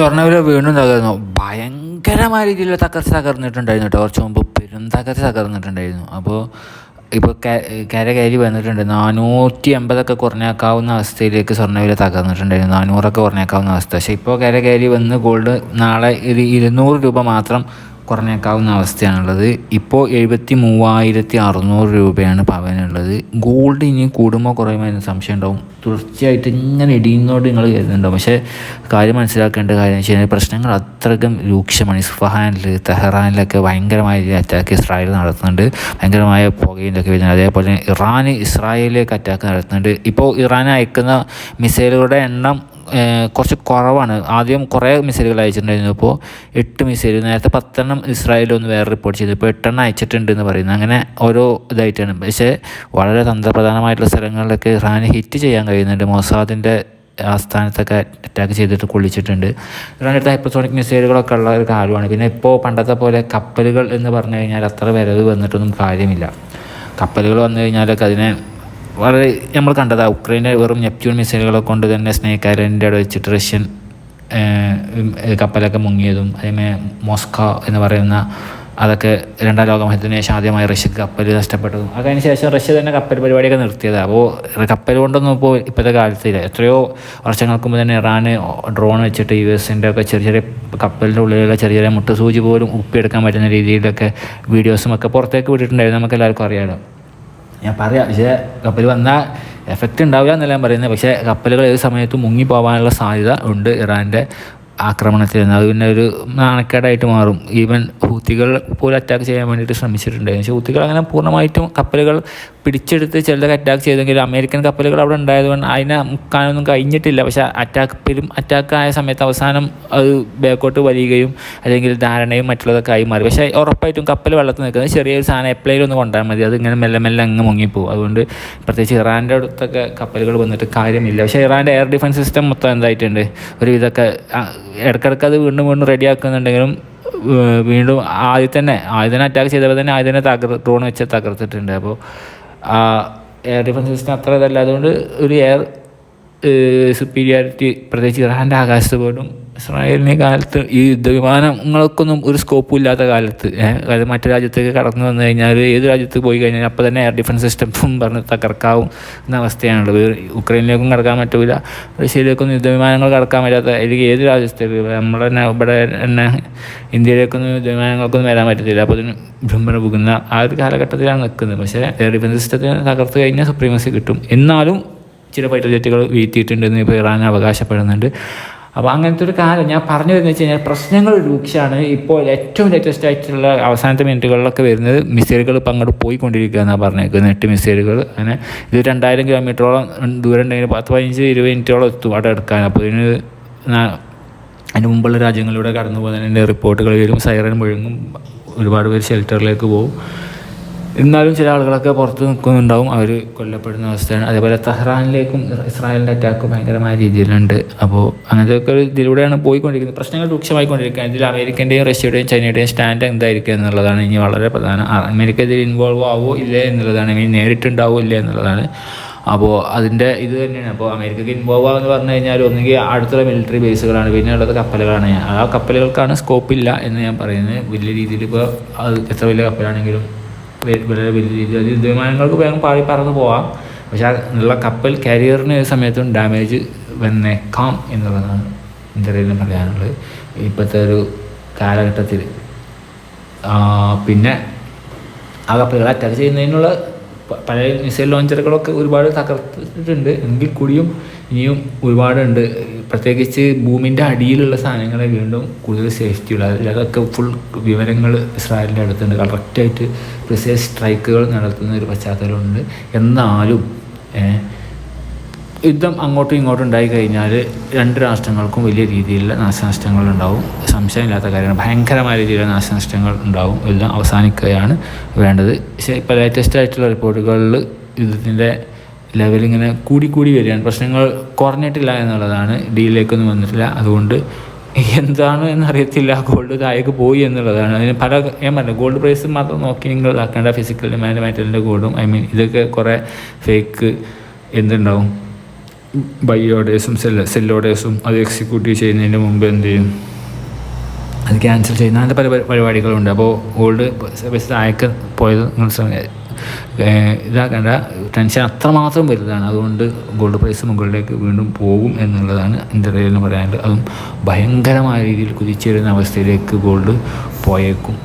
സ്വർണവില വീണ്ടും തകർന്നു. ഭയങ്കരമായ രീതിയിൽ തകർച്ച തകർന്നിട്ടുണ്ടായിരുന്നു കേട്ടോ. കുറച്ച് മുമ്പ് പെരും തകർച്ച തകർന്നിട്ടുണ്ടായിരുന്നു. അപ്പോൾ ഇപ്പോൾ കര കയറി വന്നിട്ടുണ്ട്. നാനൂറ്റി അമ്പതൊക്കെ കുറഞ്ഞേക്കാവുന്ന അവസ്ഥയിലേക്ക് സ്വർണവില തകർന്നിട്ടുണ്ടായിരുന്നു. നാനൂറൊക്കെ കുറഞ്ഞേക്കാവുന്ന അവസ്ഥ. പക്ഷേ ഇപ്പോൾ കര കയറി വന്ന് ഗോൾഡ് നാളെ ഒരു ഇരുന്നൂറ് രൂപ മാത്രം കുറഞ്ഞേക്കാവുന്ന അവസ്ഥയാണുള്ളത്. ഇപ്പോൾ എഴുപത്തി മൂവായിരത്തി അറുന്നൂറ് രൂപയാണ് പവനുള്ളത്. ഗോൾഡ് ഇനി കൂടുമോ കുറയുമോ എന്ന സംശയം ഉണ്ടാവും തുടർച്ചയായിട്ട് ഇങ്ങനെ ഇടിയുന്നോട് നിങ്ങൾ കരുതുന്നുണ്ടാവും. പക്ഷേ കാര്യം മനസ്സിലാക്കേണ്ട കാര്യം എന്ന് വെച്ച് കഴിഞ്ഞാൽ പ്രശ്നങ്ങൾ അത്രയ്ക്കും രൂക്ഷമാണ്. ഇസ്ഫഹാനിൽ തെഹ്റാനിലൊക്കെ ഭയങ്കരമായ അറ്റാക്ക് ഇസ്രായേൽ നടത്തുന്നുണ്ട്. ഭയങ്കരമായ പുകയും ഇതൊക്കെ വരുന്നുണ്ട്. അതേപോലെ ഇറാൻ ഇസ്രായേലിലേക്ക് അറ്റാക്ക് നടത്തുന്നുണ്ട്. ഇപ്പോൾ ഇറാൻ അയക്കുന്ന മിസൈലുകളുടെ എണ്ണം കുറച്ച് കുറവാണ്. ആദ്യം കുറേ മിസൈലുകൾ അയച്ചിട്ടുണ്ടായിരുന്നു. ഇപ്പോൾ എട്ട് മിസൈൽ നേരത്തെ പത്തെണ്ണം ഇസ്രായേൽ ഒന്ന് വേറെ റിപ്പോർട്ട് ചെയ്തു. ഇപ്പോൾ എട്ടെണ്ണം അയച്ചിട്ടുണ്ട് എന്ന് പറയുന്നത് അങ്ങനെ ഓരോ ഇതായിട്ടാണ്. പക്ഷേ വളരെ തന്ത്രപ്രധാനമായിട്ടുള്ള സ്ഥലങ്ങളിലൊക്കെ ഇറാന് ഹിറ്റ് ചെയ്യാൻ കഴിയുന്നുണ്ട്. മൊസാദിന്റെ ആസ്ഥാനത്തൊക്കെ അറ്റാക്ക് ചെയ്തിട്ട് കൊള്ളിച്ചിട്ടുണ്ട്. ഇറാനടുത്ത് ഹൈപ്പർസോണിക് മിസൈലുകളൊക്കെ ഉള്ള ഒരു കാലമാണ് പിന്നെ ഇപ്പോൾ പണ്ടത്തെ പോലെ കപ്പലുകൾ എന്ന് പറഞ്ഞു കഴിഞ്ഞാൽ അത്ര വരവ് വന്നിട്ടൊന്നും കാര്യമില്ല. കപ്പലുകൾ വന്നു കഴിഞ്ഞാലൊക്കെ അതിനെ വളരെ നമ്മൾ കണ്ടതാണ് ഉക്രൈനെ വെറും നെപ്റ്റ്യൂൺ മിസൈലുകളെ കൊണ്ട് തന്നെ സ്നേക്ക് ഐലൻഡിന്റെ അവിടെ വെച്ചിട്ട് റഷ്യൻ കപ്പലൊക്കെ മുങ്ങിയതും അതേമേ മോസ്കോ എന്ന് പറയുന്ന അതൊക്കെ രണ്ടാം ലോകമഹത്തിന് ശേഷം ആദ്യമായി റഷ്യക്ക് കപ്പൽ നഷ്ടപ്പെട്ടതും. അതിന് ശേഷം റഷ്യ തന്നെ കപ്പൽ പരിപാടിയൊക്കെ നിർത്തിയത്. അപ്പോൾ കപ്പൽ കൊണ്ടൊന്നും ഇപ്പോൾ ഇപ്പോഴത്തെ കാലത്തില്ല എത്രയോ വർഷങ്ങൾക്ക് മുമ്പ് തന്നെ ഇറാന് ഡ്രോൺ വെച്ചിട്ട് യു എസിന്റെ ഒക്കെ ചെറിയ ചെറിയ കപ്പലിന്റെ ഉള്ളിലുള്ള ചെറിയ ചെറിയ മുട്ടസൂചി പോലും ഉപ്പിയെടുക്കാൻ പറ്റുന്ന രീതിയിലൊക്കെ വീഡിയോസും ഒക്കെ പുറത്തേക്ക് വിട്ടിട്ടുണ്ടായിരുന്നു. നമുക്ക് എല്ലാവർക്കും അറിയാമല്ലോ ഞാൻ പറയാം പക്ഷേ കപ്പൽ വന്നാൽ എഫക്റ്റ് ഉണ്ടാവില്ല എന്നല്ല ഞാൻ പറയുന്നത് പക്ഷേ കപ്പലുകൾ ഏത് സമയത്തും മുങ്ങിപ്പോവാനുള്ള സാധ്യത ഉണ്ട് ഇറാന്റെ ആക്രമണത്തിൽ നിന്ന്. അത് പിന്നെ ഒരു നാണക്കേടായിട്ട് മാറും. ഈവൻ ഹൂത്തികൾ പോലും അറ്റാക്ക് ചെയ്യാൻ വേണ്ടിയിട്ട് ശ്രമിച്ചിട്ടുണ്ടായിരുന്നു. പക്ഷേ ഹൂത്തികൾ അങ്ങനെ പൂർണമായിട്ടും കപ്പലുകൾ പിടിച്ചെടുത്ത് ചിലതൊക്കെ അറ്റാക്ക് ചെയ്തെങ്കിലും അമേരിക്കൻ കപ്പലുകൾ അവിടെ ഉണ്ടായതുകൊണ്ട് അതിനെ മുക്കാനൊന്നും കഴിഞ്ഞിട്ടില്ല. പക്ഷേ അറ്റാക്ക് പെരും അറ്റാക്ക് ആയ സമയത്ത് അവസാനം അത് ബാക്കോട്ട് വലിയുകയും അല്ലെങ്കിൽ ധാരണയും മറ്റുള്ളതൊക്കെ ആയി മാറി. പക്ഷേ ഉറപ്പായിട്ടും കപ്പൽ വെള്ളത്തിൽ നിൽക്കുന്നത് ചെറിയൊരു സാധനം എപ്പോഴേലും ഒന്ന് കൊണ്ടാൽ മതി. അത് ഇങ്ങനെ മെല്ലെ മെല്ലെ അങ്ങ് മുങ്ങിപ്പോകും അതുകൊണ്ട് പ്രത്യേകിച്ച് ഇറാന്റെ അടുത്തൊക്കെ കപ്പലുകൾ വന്നിട്ട് കാര്യമില്ല. പക്ഷേ ഇറാന്റെ എയർ ഡിഫൻസ് സിസ്റ്റം മൊത്തം എന്തായിട്ടുണ്ട്? ഒരു ഇതൊക്കെ ഇടയ്ക്കിടയ്ക്ക് അത് വീണ്ടും വീണ്ടും റെഡിയാക്കുന്നുണ്ടെങ്കിലും വീണ്ടും ആദ്യം തന്നെ ആദ്യം തന്നെ അറ്റാക്ക് ചെയ്തപ്പോൾ തന്നെ ആദ്യം തന്നെ തകർ ഡ്രോൺ വെച്ച് തകർത്തിട്ടുണ്ട്. അപ്പോൾ ആ എയർ ഡിഫൻസ് സിസ്റ്റം അത്ര ഇതല്ല അതുകൊണ്ട് ഒരു എയർ സുപ്പീരിയോറിറ്റി പ്രത്യേകിച്ച് ഇറാന്റെ ആകാശത്ത് പോലും ഇസ്രായേലിനെ കാലത്ത് ഈ യുദ്ധവിമാനങ്ങൾക്കൊന്നും ഒരു സ്കോപ്പും ഇല്ലാത്ത കാലത്ത് അതായത് മറ്റു രാജ്യത്തേക്ക് കടന്നു വന്നു കഴിഞ്ഞാൽ ഏത് രാജ്യത്ത് പോയി കഴിഞ്ഞാൽ അപ്പോൾ തന്നെ എയർ ഡിഫൻസ് സിസ്റ്റംസും പറഞ്ഞ് തകർക്കാവും എന്ന അവസ്ഥയാണുള്ളത്. ഉക്രൈനിലേക്കും കടക്കാൻ പറ്റില്ല റഷ്യയിലേക്കൊന്നും യുദ്ധവിമാനങ്ങൾ കടക്കാൻ പറ്റാത്ത അല്ലെങ്കിൽ ഏത് രാജ്യത്തേക്ക് നമ്മൾ തന്നെ ഇവിടെ തന്നെ ഇന്ത്യയിലേക്കൊന്നും യുദ്ധവിമാനങ്ങൾക്കൊന്നും വരാൻ പറ്റത്തില്ല. അപ്പോൾ അതിന് ഭ്രമണ പോകുന്ന ആ ഒരു കാലഘട്ടത്തിലാണ് നിൽക്കുന്നത്. പക്ഷേ എയർ ഡിഫൻസ് സിസ്റ്റത്തിന് തകർത്ത് കഴിഞ്ഞാൽ സുപ്രീമസി കിട്ടും. എന്നാലും ചില ഫൈറ്റർ ജെറ്റുകൾ വീഴ്ത്തിയിട്ടുണ്ടെന്ന് ഇപ്പോൾ ഇറാൻ അവകാശപ്പെടുന്നുണ്ട്. അപ്പോൾ അങ്ങനത്തെ ഒരു കാലം ഞാൻ പറഞ്ഞു വരുന്നത് വെച്ച് കഴിഞ്ഞാൽ പ്രശ്നങ്ങൾ രൂക്ഷമാണ്. ഇപ്പോൾ ഏറ്റവും ലേറ്റസ്റ്റ് ആയിട്ടുള്ള അവസാനത്തെ മിനിറ്റുകളിലൊക്കെ വരുന്നത് മിസൈലുകൾ ഇപ്പം അങ്ങോട്ട് പോയിക്കൊണ്ടിരിക്കുക എന്നാണ് പറഞ്ഞേക്കുന്നത്. എട്ട് മിസൈലുകൾ അങ്ങനെ ഇത് രണ്ടായിരം കിലോമീറ്ററോളം ദൂരം ഉണ്ടെങ്കിൽ പത്ത് പതിനഞ്ച് ഇരുപത് മിനിറ്റോളം എത്തും അവിടെ എടുക്കാൻ. അപ്പോൾ ഇതിന് അതിന് മുമ്പുള്ള രാജ്യങ്ങളിലൂടെ കടന്നു പോകുന്നതിന്റെ റിപ്പോർട്ടുകൾ വരും. സൈറൻ മുഴങ്ങും. ഒരുപാട് പേര് ഷെൽട്ടറിലേക്ക് പോകും. എന്നാലും ചില ആളുകളൊക്കെ പുറത്ത് നിൽക്കുന്നുണ്ടാവും. അവർ കൊല്ലപ്പെടുന്ന അവസ്ഥയാണ്. അതേപോലെ തെഹ്റാനിലേക്കും ഇസ്രായേലിന്റെ അറ്റാക്ക് ഭയങ്കരമായ രീതിയിലുണ്ട്. അപ്പോൾ അങ്ങനത്തെ ഒക്കെ ഒരു ഇതിലൂടെയാണ് പോയിക്കൊണ്ടിരിക്കുന്നത്. പ്രശ്നങ്ങൾ രൂക്ഷമായിക്കൊണ്ടിരിക്കുകയാണ്. ഇതിൽ അമേരിക്കന്റെയും റഷ്യയുടെയും ചൈനയുടെയും സ്റ്റാൻഡ് എന്തായിരിക്കും എന്നുള്ളതാണ്. ഇനി വളരെ പ്രധാനം. അമേരിക്ക ഇതിൽ ഇൻവോൾവ് ആവോ ഇല്ലേ എന്നുള്ളതാണ്. ഇനി നേരിട്ടുണ്ടാവോ ഇല്ലേ എന്നുള്ളതാണ്. അപ്പോൾ അതിന്റെ ഇത് തന്നെയാണ്. അപ്പോൾ അമേരിക്കയ്ക്ക് ഇൻവോൾവ് ആകുമെന്ന് പറഞ്ഞു കഴിഞ്ഞാൽ ഒന്നുകിൽ അടുത്തുള്ള മിലിറ്ററി ബേസുകളാണ് പിന്നെ ഉള്ളത് കപ്പലുകളാണ്. ആ കപ്പലുകൾക്കാണ് സ്കോപ്പില്ല എന്ന് ഞാൻ പറയുന്നത്. വലിയ രീതിയിൽ ഇപ്പോൾ അത് എത്ര വലിയ കപ്പലാണെങ്കിലും വളരെ വലിയ രീതിയിൽ വിമാനങ്ങൾക്ക് വേഗം പാടി പറന്ന് പോവാം. പക്ഷെ ഉള്ള കപ്പൽ കാരിയറിന് ഒരു സമയത്തും ഡാമേജ് വന്നേക്കാം എന്നുള്ളതാണ് എന്റെ പറയാനുള്ളത്. ഇപ്പോഴത്തെ ഒരു കാലഘട്ടത്തിൽ. പിന്നെ ആ കപ്പലുകൾ അറ്റാക്ക് ചെയ്യുന്നതിനുള്ള പല മിസൈൽ ലോഞ്ചറുകളൊക്കെ ഒരുപാട് തകർത്തിട്ടുണ്ട്. എങ്കിൽ കൂടിയും ഇനിയും ഒരുപാടുണ്ട്. പ്രത്യേകിച്ച് ഭൂമിന്റെ അടിയിലുള്ള സാധനങ്ങളെ വീണ്ടും കൂടുതൽ സേഫ്റ്റി ഉള്ളത് അതിലൊക്കെ ഫുൾ വിവരങ്ങൾ ഇസ്രായേലിന്റെ അടുത്തുണ്ട്. കറക്റ്റായിട്ട് പ്രിസൈസ് സ്ട്രൈക്കുകൾ നടത്തുന്ന ഒരു പശ്ചാത്തലമുണ്ട്. എന്നാലും യുദ്ധം അങ്ങോട്ടും ഇങ്ങോട്ടും ഉണ്ടായി കഴിഞ്ഞാൽ രണ്ട് രാഷ്ട്രങ്ങൾക്കും വലിയ രീതിയിലുള്ള നാശനഷ്ടങ്ങൾ ഉണ്ടാവും. സംശയമില്ലാത്ത കാര്യമാണ്. ഭയങ്കരമായ രീതിയിലുള്ള നാശനഷ്ടങ്ങൾ ഉണ്ടാവും. യുദ്ധം അവസാനിക്കുകയാണ് വേണ്ടത്. പക്ഷേ ഇപ്പോൾ ലേറ്റസ്റ്റ് ആയിട്ടുള്ള റിപ്പോർട്ടുകളിൽ യുദ്ധത്തിന്റെ ലെവൽ ഇങ്ങനെ കൂടി കൂടി വരികയാണ്. പ്രശ്നങ്ങൾ കുറഞ്ഞിട്ടില്ല എന്നുള്ളതാണ് ഡീലിലേക്കൊന്നും വന്നിട്ടില്ല. അതുകൊണ്ട് എന്താണ് എന്നറിയത്തില്ല. ഗോൾഡ് താഴേക്ക് പോയി എന്നുള്ളതാണ്. അതിന് പല ഞാൻ പറഞ്ഞു ഗോൾഡ് പ്രൈസ് മാത്രം നോക്കി നിങ്ങൾ ഇതാക്കേണ്ട ഫിസിക്കൽ ഡിമാൻഡ് മെറ്റലിന്റെ ഗോൾഡും. ഐ മീൻ ഇതൊക്കെ കുറേ ഫേക്ക് എന്തുണ്ടാവും? ബൈ ഓർഡേഴ്സും സെല്ല സെൽ അത് എക്സിക്യൂട്ടീവ് ചെയ്യുന്നതിന് മുമ്പ് എന്ത് ചെയ്യും? അത് ക്യാൻസൽ ചെയ്യുന്ന അങ്ങനത്തെ പല പരിപാടികളുണ്ട്. അപ്പോൾ ഗോൾഡ് പൈസ താഴേക്ക് പോയത് നിങ്ങൾ ശ്രമി- ഏഹ് ഇതാക്കേണ്ട ടെൻഷൻ അത്രമാത്രം വലുതാണ്. അതുകൊണ്ട് ഗോൾഡ് പ്രൈസ് മുകളിലേക്ക് വീണ്ടും പോകും എന്നുള്ളതാണ് എന്റെ ഇടയിൽ പറയാനുള്ളത്. അതും ഭയങ്കരമായ രീതിയിൽ കുതിച്ചേരുന്ന അവസ്ഥയിലേക്ക് ഗോൾഡ് പോയേക്കും.